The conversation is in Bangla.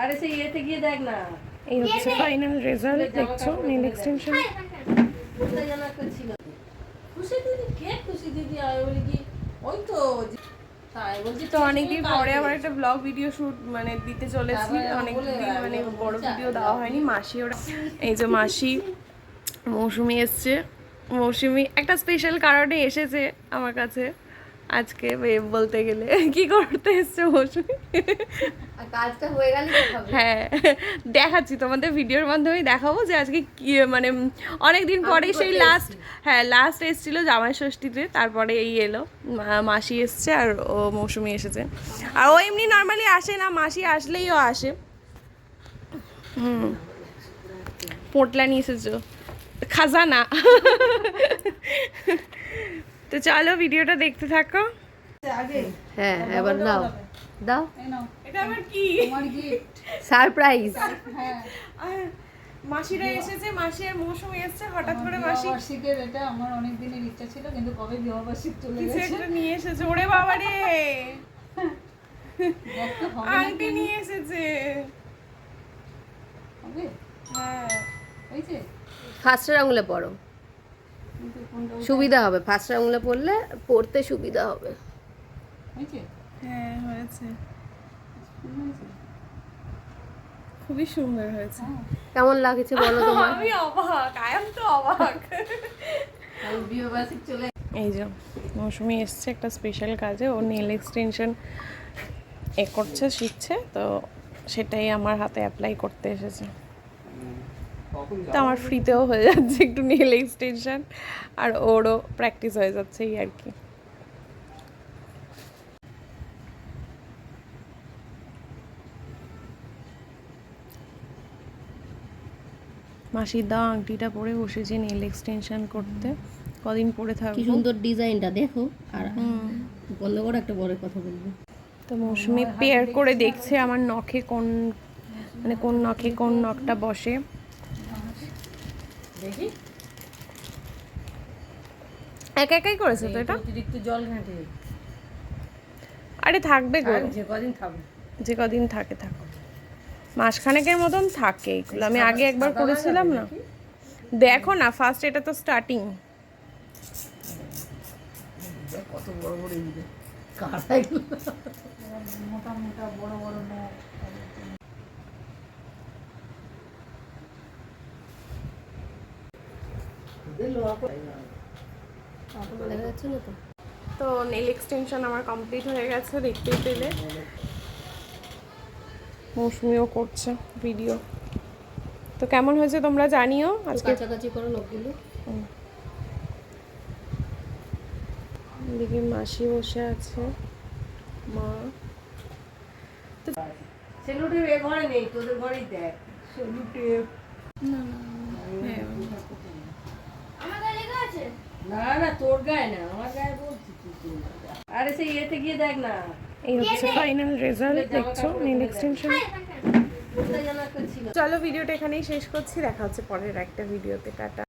আরে সেই ইয়েতে গিয়ে দেখ না। এই হচ্ছে ফাইনাল রেজাল্ট দেখছ? নেল এক্সটেনশন খুশি দিদি কে খুশি দিদি? আমি বলি কি ওই তো তো অনেকদিন পরে আবার একটা ব্লগ ভিডিও শুট মানে দিতে চলেছি। অনেকদিন মানে বড় ভিডিও দেওয়া হয়নি মাসি ওরা এই যে মাসি মৌসুমি এসছে। মৌসুমি একটা স্পেশাল কারণে এসেছে আমার কাছে। আজকে বলতে গেলে। কি করতে এসছে মৌসুমি কাজটা হয়ে গেলে হ্যাঁ দেখাচ্ছি তোমাদের ভিডিওর মাধ্যমেই দেখাবো যে আজকে কি মানে অনেক দিন পরে সেই লাস্ট হ্যাঁ লাস্ট এসেছিল জামাই ষষ্ঠীতে তারপরে এই এলো। মাসি এসছে আর ও মৌসুমি এসেছে। আর ও এমনি নর্মালি আসে না মাসি আসলেই ও আসে। হুম। পোটলা নিয়ে এসেছ। খাজানা। তো চলো ভিডিওটা দেখতে থাকো। আগে হ্যাঁ এবার দাও। দাও এটা আবার কি? আমার গিফট সারপ্রাইজ হ্যাঁ। মাসিরা এসেছে মাসি আর মৌসুমি এসেছে হঠাৎ করে মাসি বিবাহবার্ষিকের এটা আমার অনেক দিনের ইচ্ছা ছিল কিন্তু কবে বিবাহবার্ষিক চলে কিছু একটা নিয়ে এসেছে। ওরে বাবা রে! আংটি নিয়ে এসেছে। হবে? হ্যাঁ। হয়েছে ফার্স্টের আঙুলে পড়ো সুবিধা হবে ফার্স্টের আঙুলে পড়লে পড়তে সুবিধা হবে। হ্যাঁ হয়েছে। খুবই সুন্দর হয়েছে। হ্যাঁ। কেমন লাগছে বলো তোমার? আমি অবাক আই এম তো অবাক। চলে এই যে মৌসুমি এসছে একটা স্পেশাল কাজে ও নেল এক্সটেনশন এ করছে শিখছে তো সেটাই আমার হাতে অ্যাপ্লাই করতে এসেছে। তো আমার ফ্রিতেও হয়ে যাচ্ছে একটু নেল এক্সটেনশন আর ওরও প্র্যাকটিস হয়ে যাচ্ছে এই আর কি। মাসির দা আংটিটা পরে বসেছি নেল এক্সটেনশন করতে কদিন পরে কি সুন্দর ডিজাইনটা দেখো। আর বন্ধ করে একটা বড় কথা বলব। তো মৌসুমি পেয়ার করে দেখছে আমার নখে কোন মানে কোন নখে কোন নখটা বসে। দেখি। একা একাই করেছে তো এটা? অতিরিক্ত জল ঘাঁটে। আরে থাকবে গো। যে কদিন থাকবে যে কদিন থাকে থাকো। মাসখানেকের মতন থাকে এগুলো। আমি আগে একবার করেছিলাম না। দেখো না ফার্স্ট এটা তো স্টার্টিং কত বড় বড় এগুলো? মোটা মোটা বড় বড় নখ ওদের লোহা করে না। দেখা যাচ্ছে না তো তো নেল এক্সটেনশন আমার কমপ্লিট হয়ে গেছে দেখতেই পেলে। মৌসুমিও করছে ভিডিও তো কেমন হয়েছে তোমরা জানিও আজকে? কাছাকাছি করো নখগুলো এদিকে মাসি বসে আছে মা। সেলুটেপ এ ঘরে নেই তোদের ঘরেই দেখ। সেলুটেপ হ্যাঁ না না তোর গায়ে না আমার গায়ে বলছি তুই তোর গায়ে। আরে সেই ইয়েতে গিয়ে দেখ না। এই হচ্ছে ফাইনাল রেজাল্ট দেখছ? নেল এক্সটেনশন চলো ভিডিওটা এখানেই শেষ করছি। দেখা হচ্ছে পরের একটা ভিডিওতে। টাটা।